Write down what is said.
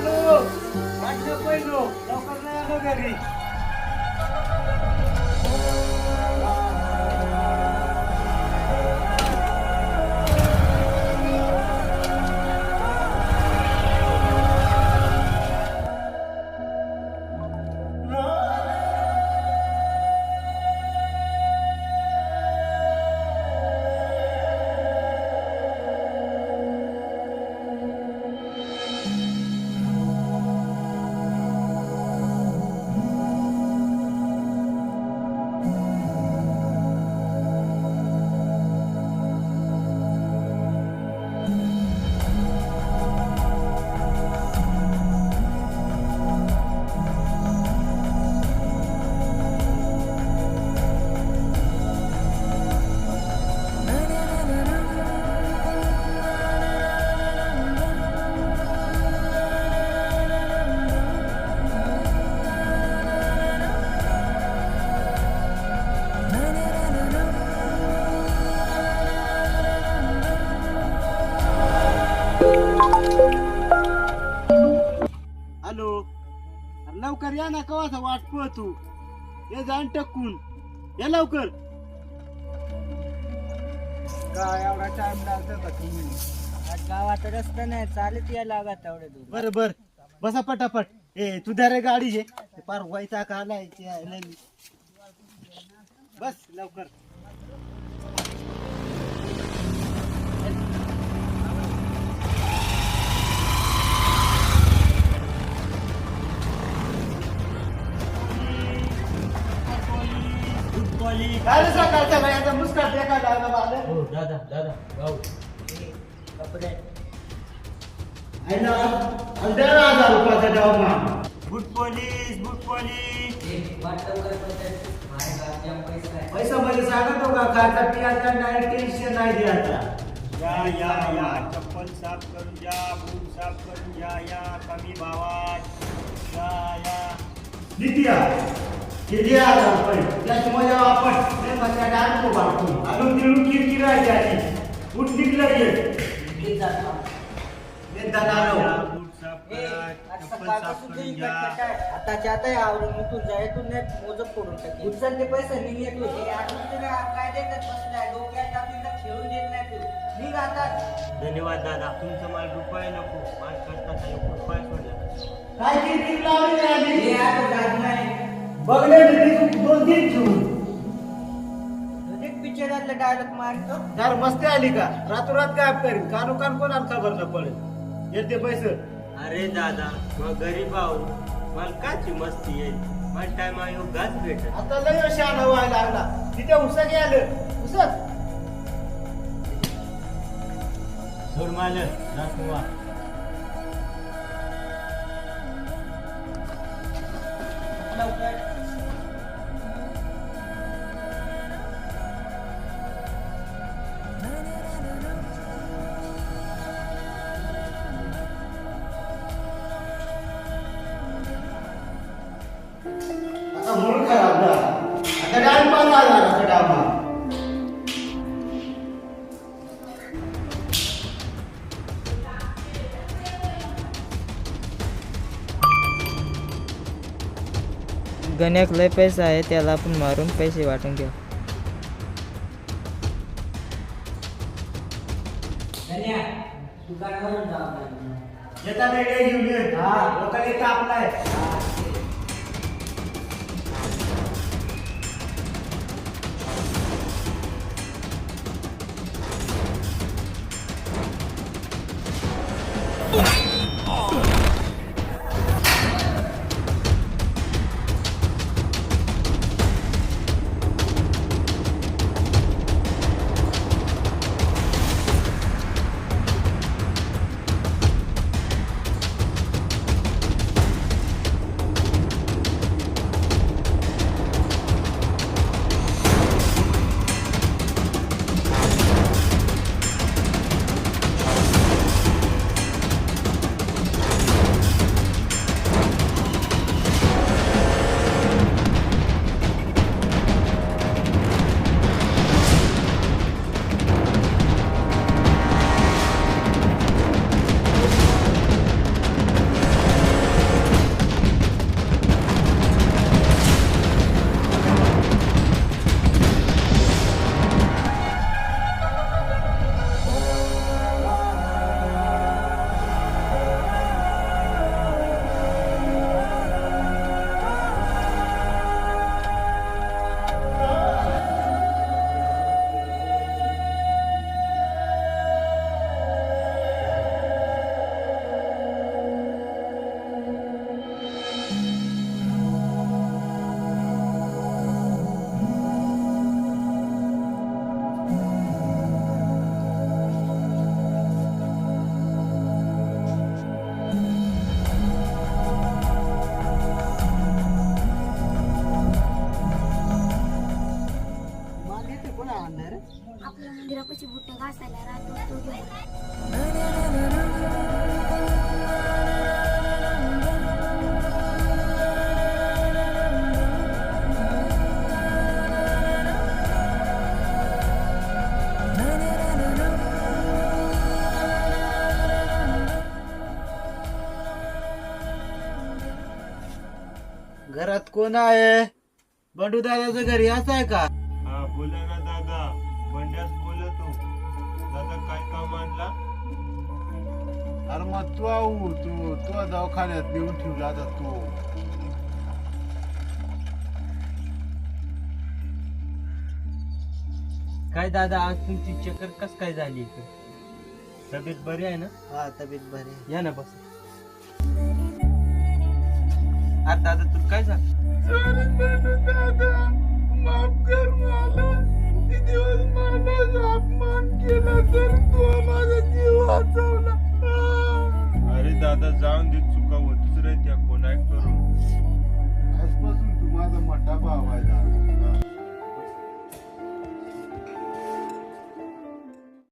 आलो. वाटलं पहिलो लवकर नाही आलो घरी. या ना वाट ये जाण टक्कून या लवकर. काय एवढा टाइम लागतो का तुम्ही? आज गावात रस्ता नाही चालत या लागत एवढे दूर. बर बर. बसा पटापट. ए तू द्या रे गाडी जे ते पार व्हायचा का आलाय ते. बस लवकर. दादा दादा रुपयाचा डबा. बुट पोलीस बुट पोलीस पैसा मध्ये सांगा तो का? खायचा पियाचा नाही टेन्शन नाही द्यायचा. या या या. चप्पल साफ करून घ्या बूट साफ करून घ्या या. कमी भावात. या या. नित्या. किती हजार रुपये त्याच्यामध्ये आपण. ते डान्स को बाटू अजून तिळून किरकिर त्याची उठ निघलं ये. नाव आताच्या आता आवरून मी तुझ्या इथून नाही मोजत पडून टाकी. उचल ते पैसे निघ तू हे तुला काय देतात बसलाय? डोक्यात टाकून खेळून देत नाही तू. निघ आता. धन्यवाद दादा. तुमचं मला रुपये नको. माझ्या कष्टाचा रुपये सोडला. काय किरकिर लावली आधी? हे नाही. बघले तू दोन तीन एक पिक्चरातलं डायलॉग मारतो. यार मस्ती आली का? रातोरात काय करीन. कानो कान कोणाला खबर न पडेल? येते पैसे. अरे दादा मग गरीब आहो. मला काची मस्ती येईल मला टाइम आयोग गाच भेटत आता लय शान व्हायला लागला. तिथे उसा गेलं उसच सोड माल दाखवा लवकर. गण्याक लय पैसा आहे त्याला आपण मारून पैसे वाटून घेऊ. येता घेऊन ये. लोकांनी आपल्या मंदिरापाशी बुट्टे घासायला राहतो घरात कोण आहे? बंडू दादाचं घरी असं आहे का? हा बोला काय काम आणला? अरे मग तू आऊ तू तू दवाखान्यात नेऊन ठेवला आता तू. काय दादा आज तुमची चक्कर कस काय झाली इथं? तब्येत बरी आहे ना? हा तब्येत बरी या ना बस. अरे दादा तू काय झालं? माफ कर मला. केला तर तू माझा जीव वाचवला. अरे दादा जाऊन दे